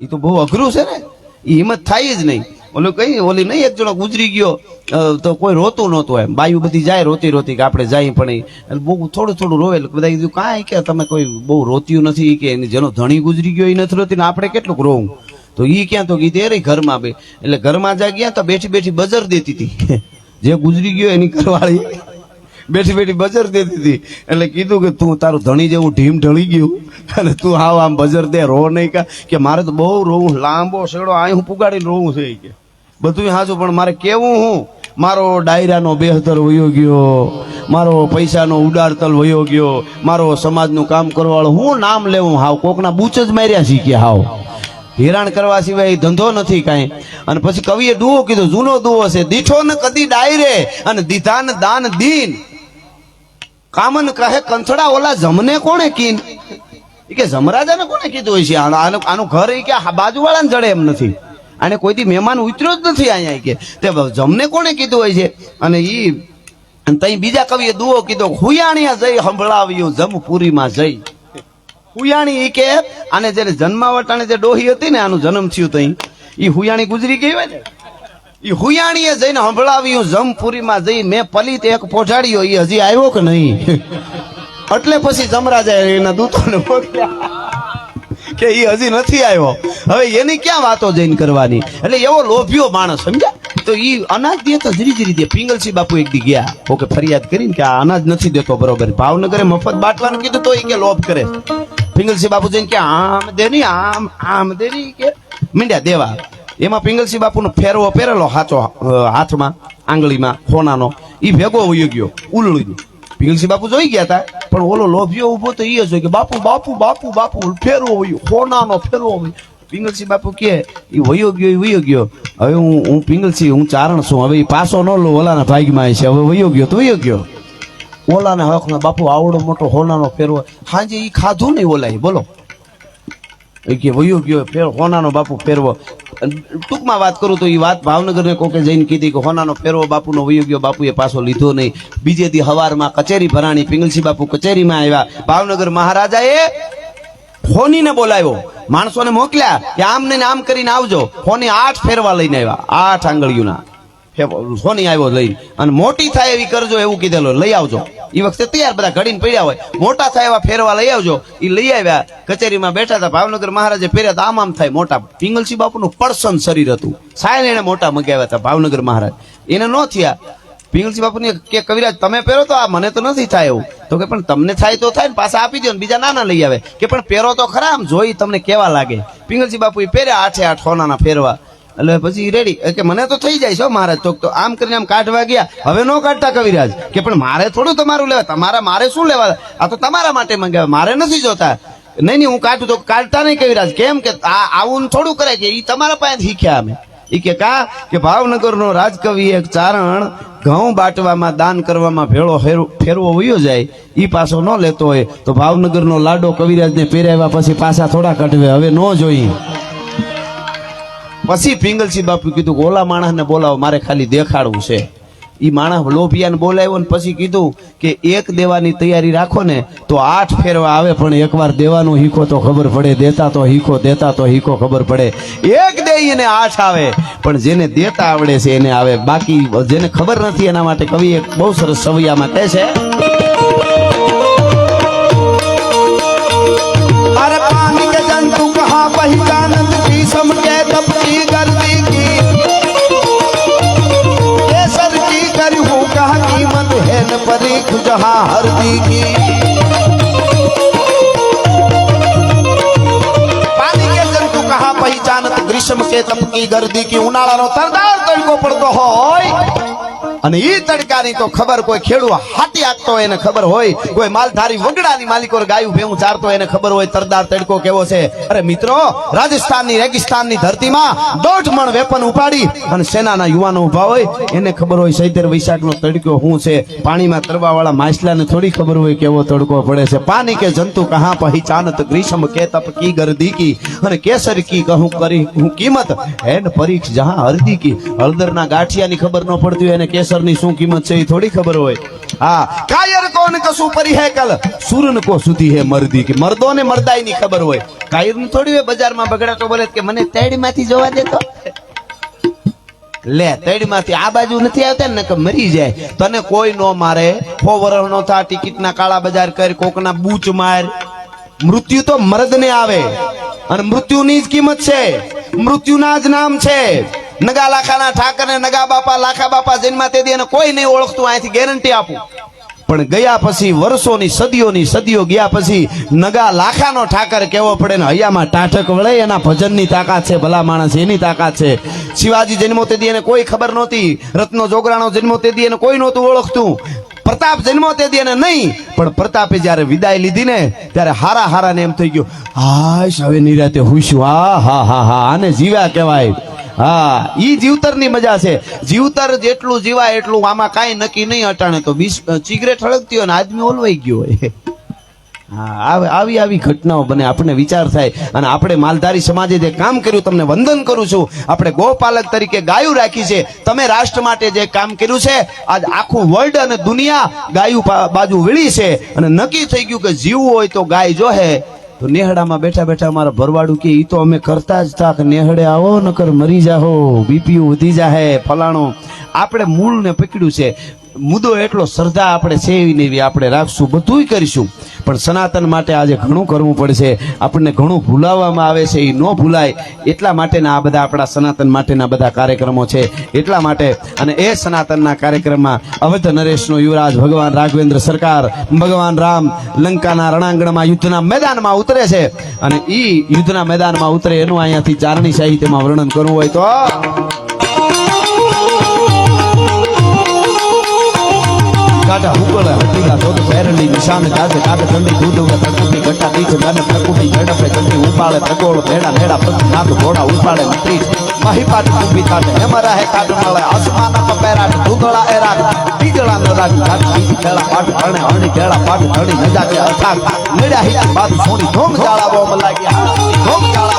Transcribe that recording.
એ તો બહુ અઘરું છે ને? એ હિંમત થાય જ નહીં. ઓલું કઈ, ઓલી નહીં એક જણો ગુજરી ગયો તો કોઈ રોતું નહોતું એમ. બાયું બધી જાય રોતી રોતી કે આપણે જાય પણ એટલે બહુ થોડું થોડું રોવે બધા કીધું, કાંઈ કે તમે કોઈ બહુ રોત્યું નથી કે એની જેનો ધણી ગુજરી ગયો એ નથી રોતી ને આપણે કેટલુંક રોવું? તો એ ક્યાં તો કીધું રહી ઘરમાં બે. એટલે ઘરમાં જા ગયા તો બેઠી બેઠી બજર દેતી હતી. જે ગુજરી ગયો એની ઘરવાળી બેઠી બેઠી બજર દેતી હતી એટલે કીધું કે તું તારું ધણી જેવું ઢીમ ઢળી ગયું. અને તું આવ આમ બજર દે, રો નહીં કા. કે મારે તો બહુ રોવું, લાંબો શેડો અહીં હું પુગાડીને રોવું છે કે. બધું હાચું પણ મારે કેવું હું? મારો ડાયરાનો બેહતર વયો ગયો. મારો પૈસાનો ઉડાડતલ વયો ગયો. મારો સમાજનું કામ કરવાળો હું નામ લેવું હાવ? કોકના બૂચ જ માર્યા શીખ્યા હાવ. હેરાન કરવા સિવાય ધંધો નથી કાંઈ. અને પછી કવિએ દુઓ કીધો, જૂનો દુઓ છે, દીઠો ને કદી ડાયરે, અને દીધાન દાન દીન. કામન કહે, કંથડા ઓલા જમને કોણે કીન? કે, જમરાજાને કોને કીધું હોય છે? આનું- આનું ઘર એ કે બાજુવાળાને જડે એમ નથી. અને કોઈથી મહેમાન ઉતર્યો જ નથી અહીંયા કે, તે જમને કોણે કીધું હોય છે? અને ઈ, અને તઈ બીજા કવિએ દુઓ કીધો, હુયાણીયા જઈ સંભળાવ્યું જમપુરીમાં જઈ. હુયાણી ઈ કે, આને જ્યારે જન્માવટાને જે ડોહી હતી ને, આનું જન્મ થયું તઈ, ઈ હુયાણી ગુજરી ગઈ હોય ને? ઈ હુયાણીએ જઈને સંભળાવ્યું જમપુરીમાં જઈ મેં પલિત એક પોઢાડ્યો એ હજી આવ્યો કે નહીં? એટલે પછી જમરાજાએ એના દૂતોને કે ઈ હજી નથી આવ્યો. હવે એની ક્યાં વાતો જઈને કરવાની? એટલે એવો લોભ્યો માણસ, સમજ્યા? તો એ અનાજ દે તો ધીરે ધીરે દે. પિંગલસિંહ બાપુ એક દી ગયા. ઓકે, ફરિયાદ કરીને કે આ અનાજ નથી દેતો બરોબર. ભાવનગરે મફત બાટવાનું કીધું તો એ કે લોભ કરે. પિંગલસિંહ બાપુ જઈને કે આમ દે નહીં, આમ આમ દે નહીં કે મીંડ્યા દેવા. એમાં પિંગલસિંહ બાપુનો ફેરવો પહેરેલો હાચો હાથમાં, આંગળીમાં ખોનાનો એ ભેગો વયો ગયો, ઉલળી ગયો. પિંગલસિંહ બાપુ જોઈ ગયા હતા પણ ઓલો લોભિયો ઊભો તો એ જ હોય કે બાપુ બાપુ બાપુ બાપુ, ફેરવો હોય ખોનાનો ફેરવો હોય પિંગલસિંહ બાપુ કે એ વયો ગયો એ વયો ગયો. હવે હું હું પિંગલસિંહ, હું ચારણ છું, હવે એ પાછો ન લો ઓલાના ભાગમાં છે હવે વયો ગયો તો વયો ગયો. ઓલાને હકના બાપુ આવડો મોટો હોનાનો ફેરવો. હાજે એ ખાધું નહીં ઓલાએ, બોલો. એ કે વયો ગયો, ફેર હોનાનો બાપુ ફેરવો. ટૂંકમાં વાત કરું તો એ વાત ભાવનગરને કોકે જઈને કીધી કે હોનાનો ફેરવો બાપુનો વયો ગયો, બાપુએ પાછો લીધો નહીં. બીજે દી હવારમાં કચેરી ભરાણી પિંગલસી બાપુ કચેરીમાં આવ્યા. ભાવનગર મહારાજાએ હોનીને બોલાવ્યો. માણસોને મોકલ્યા કે આમ ને આમ કરીને આવજો. હોની આઠ ફેરવા લઈને આવ્યા. આઠ આંગળીઓના સોની આવ્યો લઈને. અને મોટી થાય એવી કરજો એવું કીધેલો. લઈ આવજો. એ વખતે તૈયાર બધા ઘડીને પડ્યા હોય. મોટા થાય એવા ફેરવા લઈ આવજો. એ લઈ આવ્યા. કચેરીમાં બેઠા હતા ભાવનગર મહારાજે પહેર્યા હતા. આમ આમ થાય. મોટા પિંગલસિંહ બાપુનું પડસન શરીર હતું. સાયલ એને મોટા મગાવ્યા હતા ભાવનગર મહારાજ. એને ન થયા. પિંગલસિંહ બાપુને કે, કવિરાજ, તમે પહેરો તો આ, મને તો નથી થાય એવું. તો કે, પણ તમને થાય તો થાય ને, પાછા આપી દો ને, બીજા નાના લઈ આવે. કે, પણ પહેરો તો ખરા, આમ જોઈ તમને કેવા લાગે. પિંગલસિંહ બાપુ પહેર્યા આઠે આઠ સોનાના ફેરવા. એટલે પછી રેડી કે મને તો થઈ જાય છો મહારાજ તો તો. આમ કરીને આમ કાઢવા ગયા. હવે નો કાઢતા કવિરાજ કે પણ મારે થોડું તમારું લેવા. તમારા મારે શું લેવા? આ તો તમારા માટે મંગાવ્યા. મારે નથી જોતા. નહીં નહીં, હું કાઢું તો કાઢતા નહીં કવિરાજ કેમ કે આ આવું થોડું કરે કે એ તમારા પાસે શીખ્યા અમે. એ કે કા? કે ભાવનગરનો રાજકવિ એક ચારણ ઘઉં બાટવામાં દાન કરવામાં ભેળો ફેરવો- વયો જાય. એ પાછો ન લેતો હોય. તો ભાવનગરનો લાડો કવિરાજને પહેરાવ્યા પછી પાછા થોડા કટવે હવે ન જોઈ પછી પિંગલસિંહ બાપુ કીધું ઓલા માણસને બોલાવો, મારે ખાલી દેખાડવું છે. એ માણસ લોભિયાને બોલાવ્યો ને પછી કીધું કે એક દેવાની તૈયારી રાખો ને તો આઠ ફેરવા આવે, પણ એકવાર દેવાનું હીખો તો ખબર પડે, દેતા તો હીખો, દેતા તો હીખો ખબર પડે. એક દે એને આઠ આવે, પણ જેને દેતા આવડે છે એને આવે. બાકી જેને ખબર નથી એના માટે કવિ એક બહુ સરસ સવૈયામાં કહે છે, અરે પાણી કે જંતુ કહા પહેચાનંદ કી સમકે તપતી जहाँ हरदी की પાણી કે જંતુ કહા પહેચાનત ગ્રીષ્મ કે તપકી ગરદી કી ઉનાળાનો તરદાર તડકો પડતો હોય અને ઈ તડકાની તો ખબર કોઈ ખેડૂ હાથી આગતો એને ખબર હોય, કોઈ માલધારી વગડાની માલિકો ગાયું ભેવું ચારતો એને ખબર હોય તરદાર તડકો કેવો છે. અરે મિત્રો, રાજસ્થાનની, રેગિસ્તાનની ધરતીમાં દોઢ મણ વેપન ઉપાડી અને સેનાના યુવાનો ઊભા હોય, એને ખબર હોય સૈતેર વૈશાખનો તડકો શું છે. પાણીમાં તરવાવાળા માછલાને થોડી ખબર હોય કેવો તડકો પડે છે. પાણી કે જંતુ કહા પહેચાનત ગ્રીષ્મ કે તપ કી ગરદી કી. અને કેસર કી કહું કરી હું કિંમત? હેન પરીક્ષ જહા હરદી કી. હળદરના ગાંઠિયાની ખબર ન પડતી હોય અને કેસરની શું કિંમત છે એ થોડી ખબર હોય. હા કાયર કશું પરી હે કલ? સુરન કો સુધી હે મર્દી કે મર્દો ને મર્દાઈ ની ખબર હોય. કાયરનું થોડી હોય બજારમાં બગડાટો બોલે કે મને તેડી માંથી જોવા દેતો લે તેડી માંથી આ બાજુ નથી આવતા ને કે મરી જાય. તને કોઈ નો મારે. ફો વરહ નો થા ટિકિટ ના કાળા બજાર કર, કોકના બૂચ માર. મૃત્યુ તો મર્દ ને આવે. અને મૃત્યુની જ કિંમત છે. મૃત્યુના જ નામ છે. નગા લાખાના ઠાકર ને નગા બાપા, લાખા બાપા જન્મા તે દી એને કોઈ નહીં ઓળખતું, અહીંથી ગેરંટી આપું. પણ ગયા પછી વર્ષોની સદીઓની સદીઓ ગયા પછી નગા લાખાનો ઠાકર કેવો પડે ને હૈયામાં ટાઠક વળે, એના ભજનની તાકાત છે, ભલા માણસ, એની તાકાત છે. શિવાજી જન્મો તે દી એને કોઈ ખબર નહોતી, રત્નો જોગરાણો જન્મો તે દી એને કોઈ નહોતું ઓળખતું. પ્રતાપ જન્મો તે દી નહીં, પણ પ્રતાપે જ્યારે વિદાય લીધી ને, ત્યારે હારા હારા ને એમ થઈ ગયું, હાશ, હવે નિરાતે હુશું હા હા હા હા, આને જીવ્યા કહેવાય. હા, ઈ જીવતરની મજા છે. જીવતર જેટલું જીવાય એટલું આમાં કાંઈ નક્કી નહીં અટાણે. તો સિગરેટ હળગતી હોય ને આદમી ઓલવાઈ ગયો હોય. હા, આવી- આવી ઘટનાઓ બને. આપણને વિચાર થાય. અને આપણે માલધારી સમાજે જે કામ કર્યું, તમને વંદન કરું છું. આપણે ગોપાલક તરીકે ગાયું રાખી છે. તમે રાષ્ટ્ર માટે જે કામ કર્યું છે, આજ આખું વર્લ્ડ અને દુનિયા ગાયું બાજુ વળી છે. અને નક્કી થઈ ગયું કે જીવવું હોય તો ગાય જોહે. તો નેહડામાં બેઠા બેઠા અમારા ભરવાડું કે એ તો અમે કરતા જ થાક. નેહડે આવો નકર મરી જાહો. બીપી વધી જાહે. ફલાણો. આપણે મૂળને પકડ્યું છે. મુદ્દો એટલો શ્રદ્ધા આપણે છે એવી આપણે રાખશું, બધુંય કરીશું. પણ સનાતન માટે આજે ઘણું કરવું પડશે. આપણને ઘણું ભૂલાવવામાં આવે છે, એ ન ભૂલાય. એટલા માટેના આ બધા આપણા સનાતન માટેના બધા કાર્યક્રમો છે. એટલા માટે અને એ સનાતનના કાર્યક્રમમાં અવધ નરેશનો યુવરાજ, ભગવાન રાઘવેન્દ્ર સરકાર, ભગવાન રામ લંકાના રણાંગણમાં યુદ્ધના મેદાનમાં ઉતરે છે. અને ઈ યુદ્ધના મેદાનમાં ઉતરે એનું અહીંયાથી ચારણી સાહિત્યમાં વર્ણન કરવું હોય તો કાઢા હુકળે હટીલા ધોધ પહેરલી નિશાન કાઢે કાઢે ઠંડી દૂધ પ્રકૃતિ ઘટા બીજ ગાને પ્રકૃતિ ઝડપે ચંડી ઉપાડે તગોળ ભેડા ભેડા પગ નાક ઘોડા ઉપાડે ત્રીજ મહીપાટ કુંભી કાઢે એમાં રહે કાઢ મળે આસમાન પહેરાટ દૂધળા એ રાખ બીજળા ન રાખ કાઢ બીજ ખેડા પાટ ભણે હણી ખેડા પાટ ધણી નજા કે અથાક મેળા હિત બાદ સોની ધોમ જાળા લાગ્યા, ધોમ જાળા